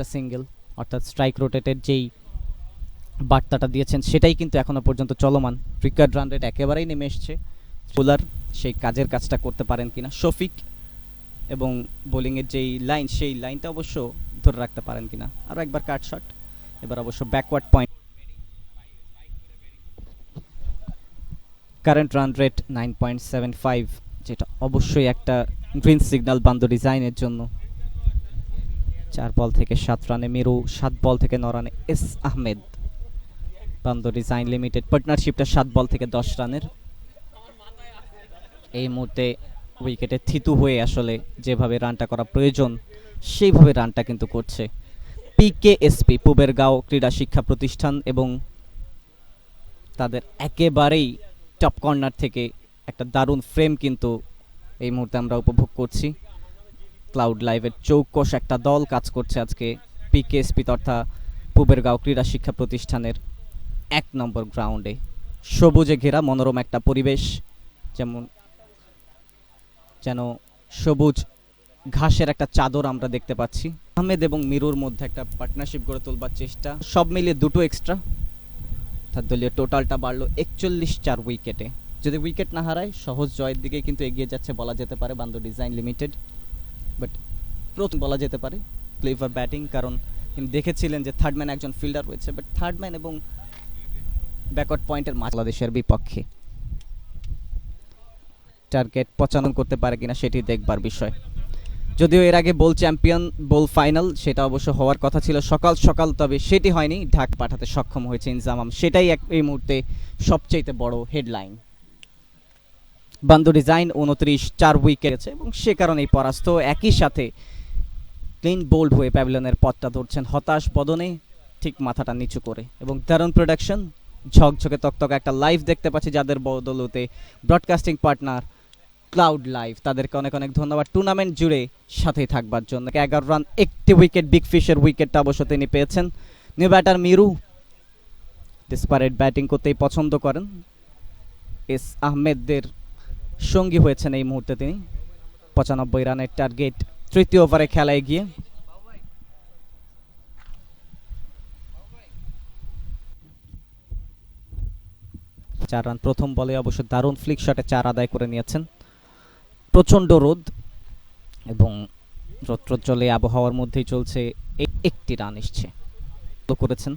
পাঁচটা সিঙ্গেল অর্থাৎ স্ট্রাইক রোটেটের যেই বার্তাটা দিয়েছেন, সেটাই কিন্তু এখনও পর্যন্ত চলমান। রিকার্ড রান রেট একেবারেই নেমে এসছে। বোলার সেই কাজের কাজটা করতে পারেন কিনা? শফিক এবং বোলিংয়ের যেই লাইন সেই লাইনটা অবশ্য ধরে রাখতে পারেন কিনা? আরও একবার কাট শট এবার অবশ্য backward point current run rate nine point seven five যেটা অবশ্যই একটা গ্রিন সিগন্যাল বান্দো ডিজাইনের জন্য। চার বল থেকে সাত রানে মেরু, সাত বল থেকে ন রানে S Ahmed. Bando design limited পার্টনারশিপটা সাত বল থেকে দশ রানের। এই মুহূর্তে উইকেটে থিতু হয়ে আসলে যেভাবে রানটা করা প্রয়োজন, সেইভাবে রানটা কিন্তু করছে পিকেএসপি পুবের গাঁও ক্রীড়া শিক্ষা প্রতিষ্ঠান এবং তাদের একেবারেই টপ কর্নার থেকে একটা দারুণ ফ্রেম কিন্তু এই মুহূর্তে আমরা উপভোগ করছি। ক্লাউড লাইভের চৌকস একটা দল কাজ করছে আজকে পিকেএসপি তথা পুবের গাঁও ক্রীড়া শিক্ষা প্রতিষ্ঠানের এক নম্বর গ্রাউন্ডে। সবুজে ঘেরা মনোরম একটা পরিবেশ, যেমন, যেন সবুজ ঘাসের একটা চাদর আমরা দেখতে পাচ্ছি। আহমেদ এবং মিরুর মধ্যে একটা পার্টনারশিপ গড়ে তোলবার চেষ্টা। সব মিলিয়ে দুটো এক্সট্রা তার দলীয় টোটালটা বাড়লো একচল্লিশ চার উইকেটে যদি উইকেট না হারায়, সহজ জয়ের দিকে কিন্তু এগিয়ে যাচ্ছে বলা যেতে পারে বান্দো ডিজাইন লিমিটেড বাট প্রথম বলা যেতে পারে প্লেভার ব্যাটিং, কারণ তিনি দেখেছিলেন যে থার্ড ম্যান একজন ফিল্ডার রয়েছে, বাট থার্ড ম্যান এবং ব্যাকওয়ার্ড পয়েন্টের মাঝ বাংলাদেশের বিপক্ষে। টার্গেট পচানন করতে পারে কিনা সেটি দেখবার বিষয়। যদিও এর আগে বল চ্যাম্পিয়ন, বল ফাইনাল, সেটা অবশ্য হওয়ার কথা ছিল সকাল সকাল, তবে সেটি হয়নি। ঢাক পাঠাতে সক্ষম হয়েছে ইনজামাম সেটাই এক এই মুহূর্তে সবচেয়ে বড় হেডলাইন। বান্দু ডিজাইন উনত্রিশ, চার উইকেট এবং সে কারণেই পরাস্ত। একই সাথে ক্লিন বোল্ড হয়ে প্যাভিলনের পথটা ধরছেন হতাশ বদনে, ঠিক মাথাটা নিচু করে। এবং দারুণ প্রোডাকশন, ঝকঝকে তকতকে একটা লাইভ দেখতে পাচ্ছি যাদের বদলতে ব্রডকাস্টিং পার্টনার ক্লাউড লাইভ। তাদেরকে অনেক অনেক ধন্যবাদ। টুর্নামেন্ট জুড়ে সাথেই থাকবার জন্য। এগারো রান, একটি উইকেট, বিগ ফিশের উইকেটটা অবশ্য তিনি পেয়েছেন। নিউ ব্যাটার মিরু ডিসপারেট ব্যাটিং করতেই পছন্দ করেন। এস আহমেদদের সঙ্গী হয়েছেন এই মুহূর্তে তিনি। পঁচানব্বই রানের টার্গেট তৃতীয় ওভারে খেলায় গিয়ে চার রান প্রথম বলে অবশ্য দারুণ ফ্লিক শটে চার আদায় করে নিয়েছেন। প্রচণ্ড রোদ এবং রৌদ্রোজ্জ্বলে আবহাওয়ার মধ্যেই চলছে একটি রান এসছে। করেছেন।